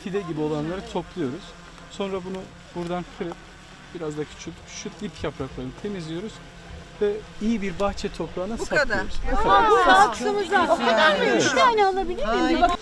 fide gibi olanları topluyoruz. Sonra bunu buradan kırıp biraz da küçük şu dip yapraklarını temizliyoruz ve iyi bir bahçe toprağına Bu kadar. saklıyoruz. Bu kadar. Saksımızda. O kadar mı? Bir tane alabilir miyim? Bak-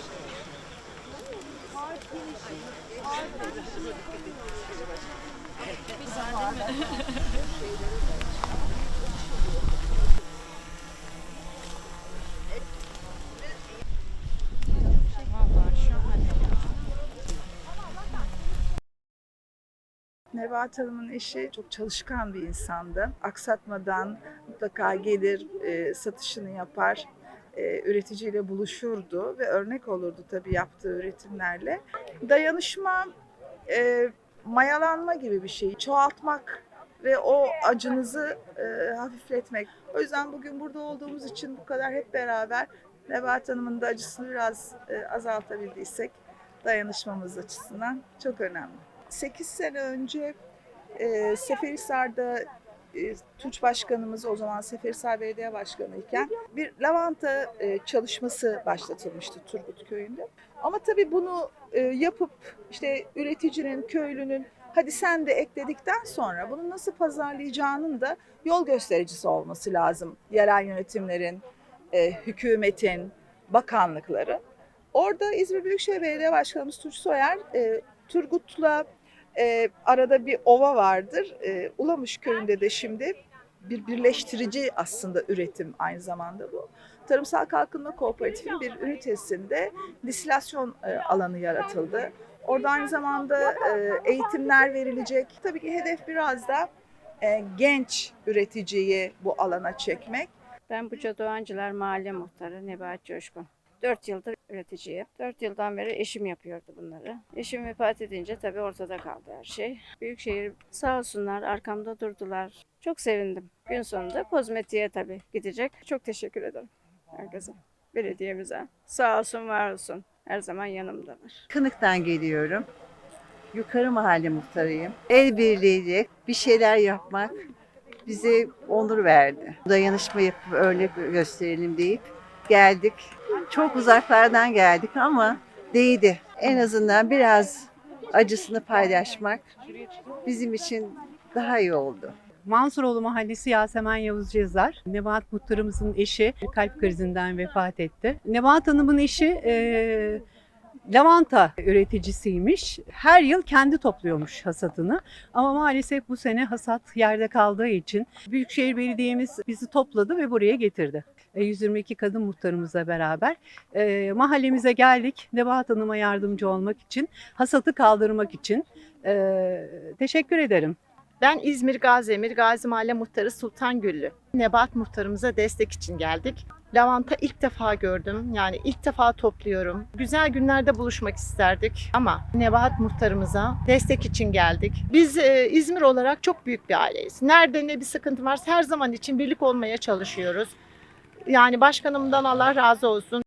Nebahat Hanım'ın eşi çok çalışkan bir insandı. Aksatmadan mutlaka gelir, e, satışını yapar, e, üreticiyle buluşurdu ve örnek olurdu tabii yaptığı üretimlerle. Dayanışma, e, mayalanma gibi bir şey. Çoğaltmak ve o acınızı e, hafifletmek. O yüzden bugün burada olduğumuz için bu kadar hep beraber Nebahat Hanım'ın da acısını biraz e, azaltabildiysek dayanışmamız açısından çok önemli. 8 sene önce e, Seferihisar'da e, Tunç Başkanımız o zaman Seferihisar Belediye Başkanı iken bir lavanta e, çalışması başlatılmıştı Turgut Köyü'nde. Ama tabii bunu e, yapıp işte üreticinin, köylünün hadi sen de ekledikten sonra bunu nasıl pazarlayacağının da yol göstericisi olması lazım. Yerel yönetimlerin, e, hükümetin, bakanlıkları. Orada İzmir Büyükşehir Belediye Başkanımız Tunç Soyer e, Turgut'la e, arada bir ova vardır. E, Ulamış köyünde de şimdi bir birleştirici aslında üretim aynı zamanda bu. Tarımsal Kalkınma Kooperatifi'nin bir ünitesinde disilasyon e, alanı yaratıldı. Orada aynı zamanda e, eğitimler verilecek. Tabii ki hedef biraz da e, genç üreticiyi bu alana çekmek. Ben Buca Doğancılar Mahalle Muhtarı Nebahat Coşkun. 4 yıldır üreticiyim. 4 yıldan beri eşim yapıyordu bunları. Eşim vefat edince tabii ortada kaldı her şey. Büyükşehir sağ olsunlar arkamda durdular. Çok sevindim. Gün sonunda kozmetiğe tabii gidecek. Çok teşekkür ederim herkese. Belediyemize. Sağ olsun var olsun. Her zaman yanımdalar. Kınık'tan geliyorum. Yukarı mahalle muhtarıyım. El birliğiyle bir şeyler yapmak bize onur verdi. Dayanışma yapıp örnek gösterelim deyip geldik. Çok uzaklardan geldik ama değdi. En azından biraz acısını paylaşmak bizim için daha iyi oldu. Mansuroğlu Mahallesi Yasemen Yavuz Cezar. Nebahat Muhtarımızın eşi kalp krizinden vefat etti. Nebahat Hanım'ın eşi e, lavanta üreticisiymiş. Her yıl kendi topluyormuş hasatını. Ama maalesef bu sene hasat yerde kaldığı için Büyükşehir Belediye'miz bizi topladı ve buraya getirdi. E, 122 kadın muhtarımızla beraber e, mahallemize geldik. Nebahat Hanım'a yardımcı olmak için, hasatı kaldırmak için. E, teşekkür ederim. Ben İzmir Gazi Emir Gazi Mahalle Muhtarı Sultan Güllü. Nebat muhtarımıza destek için geldik. Lavanta ilk defa gördüm. Yani ilk defa topluyorum. Güzel günlerde buluşmak isterdik ama Nebat muhtarımıza destek için geldik. Biz e, İzmir olarak çok büyük bir aileyiz. Nerede ne bir sıkıntı varsa her zaman için birlik olmaya çalışıyoruz. Yani başkanımdan Allah razı olsun.